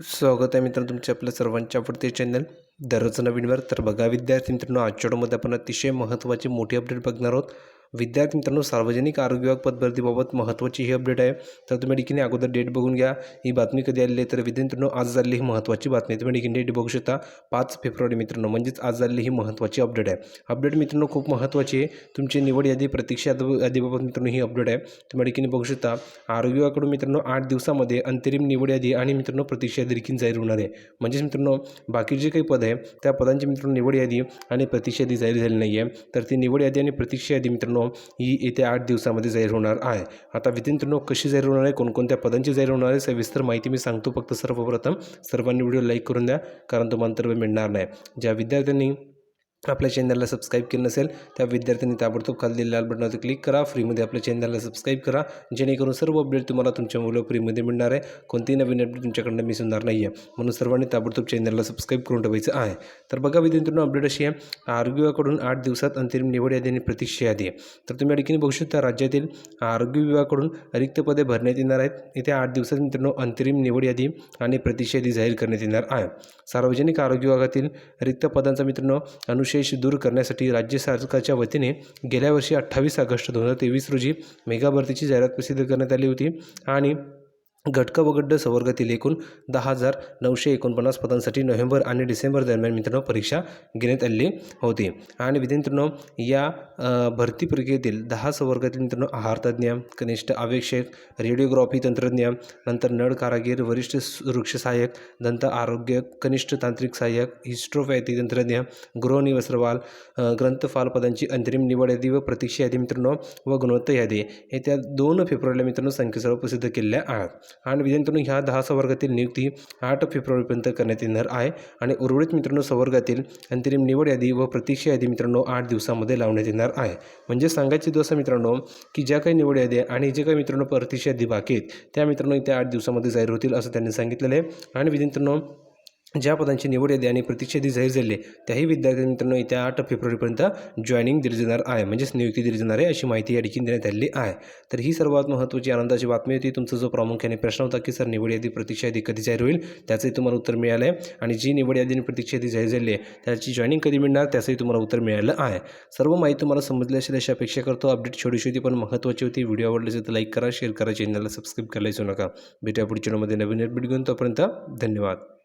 स्वागत आहे मित्रांनो तुमच्या आपल्या सर्वांच्या आवडते चॅनल दररोज नवीनवर तर बघा विद्यार्थी मित्रांनो आजच्या आपण अतिशय महत्त्वाची मोठी अपडेट बघणार आहोत. विद्यार्थी मित्रांनो सार्वजनिक आरोग्य विभाग पदभरतीबाबत महत्त्वाची ही अपडेट आहे. तर तुम्ही डिकीने अगोदर डेट बघून घ्या. ही बातमी कधी आलेली आहे? तर विद्यार्थी मित्रांनो आज झालेली ही महत्त्वाची बातमी तुम्ही ठिकाणी डेट बघू शकता. पाच फेब्रुवारी मित्रांनो म्हणजेच आज झालेली ही महत्त्वाची अपडेट आहे. अपडेट मित्रांनो खूप महत्त्वाची आहे. तुमची निवड यादी प्रतीक्षा यादीबाबत मित्रांनो ही अपडेट आहे. तुम्ही डिकीने बघू शकता. आरोग्य विभागाकडून मित्रांनो आठ दिवसामध्ये अंतरिम निवड यादी आणि मित्रांनो प्रतीक्षा यादी देखील जाहीर होणार आहे. म्हणजेच मित्रांनो बाकी जे काही पद आहे त्या पदांची मित्रांनो निवड यादी आणि प्रतीक्षा यादी जाहीर झाली नाही आहे तर ती निवड यादी आणि प्रतीक्षा यादी मित्रांनो ही येत्या आठ दिवसामध्ये जाहीर होणार आहे. आता विद्यार्थी कशी जाहीर होणार आहे कोणकोणत्या पदांची जाहीर होणार आहे सविस्तर माहिती मी सांगतो. फक्त सर्वप्रथम सर्वांनी व्हिडिओ लाईक करून द्या कारण तुम्हाला तर मिळणार नाही. ज्या विद्यार्थ्यांनी आपल्या चॅनलला सबस्क्राईब केलं नसेल त्या विद्यार्थ्यांनी ताबडतोब खाली दिलेल्या लाल बटनावर क्लिक करा. फ्रीमध्ये आपल्या चॅनलला सबस्क्राईब करा. जेणेकरून सर्व अपडेट तुम्हाला तुमच्या मुलं फ्रीमध्ये मिळणार आहे. कोणतीही नवीन अपडेट तुमच्याकडनं मिस होणार नाही आहे म्हणून सर्वांनी ताबडतोब चॅनलला सबस्क्राईब करून ठेवायचं आहे. तर बघा विद्यार्थ्यांनो अपडेट अशी आहे. आरोग्य विभागाकडून आठ दिवसात अंतिम निवड यादी आणि प्रतीक्षा यादी आहे. तर तुम्ही या ठिकाणी बघू शकता राज्यातील आरोग्य विभागाकडून रिक्त पदे भरण्यात येणार आहेत. येत्या आठ दिवसात मित्रांनो अंतरिम निवड यादी आणि प्रतीक्षा यादी जाहीर करण्यात येणार आहे. सार्वजनिक आरोग्य विभागातील रिक्त पदांचा मित्रांनो अनुशेष दूर करण्यासाठी राज्य सरकारच्या वतीने गेल्या वर्षी अठ्ठावीस ऑगस्ट दोन हजार तेवीस रोजी मेगा भरतीची जाहिरात प्रसिद्ध करण्यात आली होती. आणि घटक व गड्ड संवर्गातील एकूण दहा हजार नऊशे एकोणपन्नास पदांसाठी नोव्हेंबर आणि डिसेंबर दरम्यान मित्रांनो परीक्षा घेण्यात आली होती. आणि विद्यार्थ्यांनो या भरती प्रक्रियेतील दहा संवर्गातील मित्रांनो आहारतज्ञ कनिष्ठ आवेक्षक रेडिओग्राफी तंत्रज्ञ नंतर नळ कारागीर वरिष्ठ वृक्ष सहाय्यक दंत आरोग्य कनिष्ठ तांत्रिक सहाय्यक हिस्ट्रोपॅथी तंत्रज्ञ गृहनिवस्त्रवाल अ, ग्रंथपाल पदांची अंतरिम निवड यादी व प्रतीक्षा यादी मित्रांनो व गुणवत्ता यादी. हे त्या दोन फेब्रुवारीला मित्रांनो संख्येसर्व प्रसिद्ध केलेल्या आहेत. आणि विद्यार्थ्यांनो ह्या दहा संवर्गातील नियुक्ती आठ फेब्रुवारीपर्यंत करण्यात येणार आहे. आणि उर्वरित मित्रांनो संवर्गातील अंतरिम निवड यादी व प्रतीक्षा यादी मित्रांनो आठ दिवसामध्ये लावण्यात येणार आहे. म्हणजे सांगायचे दिवस मित्रांनो की ज्या काही निवड यादी आहे आणि जे काही मित्रांनो प्रतीक्षा यादी बाकी आहेत त्या मित्रांनो त्या आठ दिवसामध्ये जाहीर होतील असं त्यांनी सांगितलेलं आहे. आणि विद्यार्थ्यांनो ज्या पदांची निवड यादी आणि प्रतीक्षा जाहीर झाली त्याही विद्यार्थी मित्रांनो येत्या आठ फेब्रुवारीपर्यंत जॉईनिंग दिली जाणार आहे. म्हणजेच नियुक्ती दिली जाणार आहे अशी माहिती या ठिकाणी देण्यात आलेली आहे. तर ही सर्वात महत्त्वाची आनंदाची बातमी होती. तुमचा जो प्रामुख्याने प्रश्न होता की सर निवड यादी प्रतीक्षा यादी कधी जाहीर होईल? त्याचंही तुम्हाला उत्तर मिळालं आहे आणि जी निवड यादी आणि प्रतीक्षा यादी जाहीर झाली आहे त्याची जॉईनिंग कधी मिळणार? त्याचंही तुम्हाला उत्तर मिळालं आहे. सर्व माहिती तुम्हाला समजली असेल अशी अपेक्षा करतो. अपडेट छोटीशी होती पण महत्त्वाची होती. व्हिडिओ आवडले असेल तर लाईक करा शेअर करा चॅनलला सबस्क्राईब करायला विसरू नका. भेटूया पुढच्या नवीन अपडेट घेऊन. तोपर्यंत धन्यवाद.